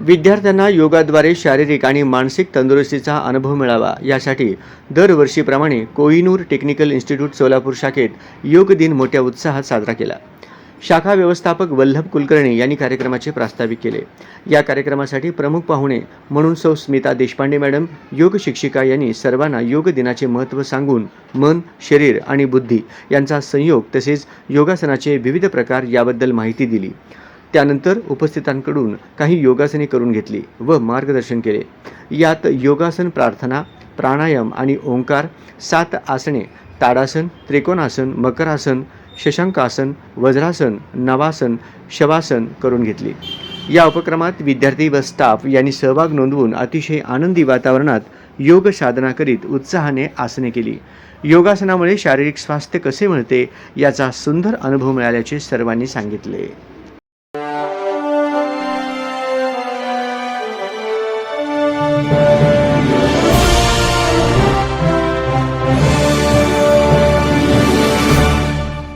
विद्यार्थ्यांना योगाद्वारे शारीरिक आणि मानसिक तंदुरुस्तीचा अनुभव मिळावा यासाठी दरवर्षीप्रमाणे कोहिनूर टेक्निकल इन्स्टिट्यूट सोलापूर शाखेत योग दिन मोठ्या उत्साहात साजरा केला. शाखा व्यवस्थापक वल्लभ कुलकर्णी यांनी कार्यक्रमाचे प्रास्ताविक केले. या कार्यक्रमासाठी प्रमुख पाहुणे म्हणून सौ स्मिता देशपांडे मॅडम योग शिक्षिका यांनी सर्वांना योग दिनाचे महत्त्व सांगून मन शरीर आणि बुद्धी यांचा संयोग तसेच योगासनाचे विविध प्रकार याबद्दल माहिती दिली. त्यानंतर उपस्थितांकडून काही योगासने करून घेतली व मार्गदर्शन केले. यात योगासन प्रार्थना प्राणायाम आणि ओंकार सात आसने ताडासन त्रिकोणासन मकरासन शशांकासन वज्रासन नवासन शवासन करून घेतली. या उपक्रमात विद्यार्थी व स्टाफ यांनी सहभाग नोंदवून अतिशय आनंदी वातावरणात योग साधना करीत उत्साहाने आसने केली. योगासनामुळे शारीरिक स्वास्थ्य कसे मिळते याचा सुंदर अनुभव मिळाल्याचे सर्वांनी सांगितले.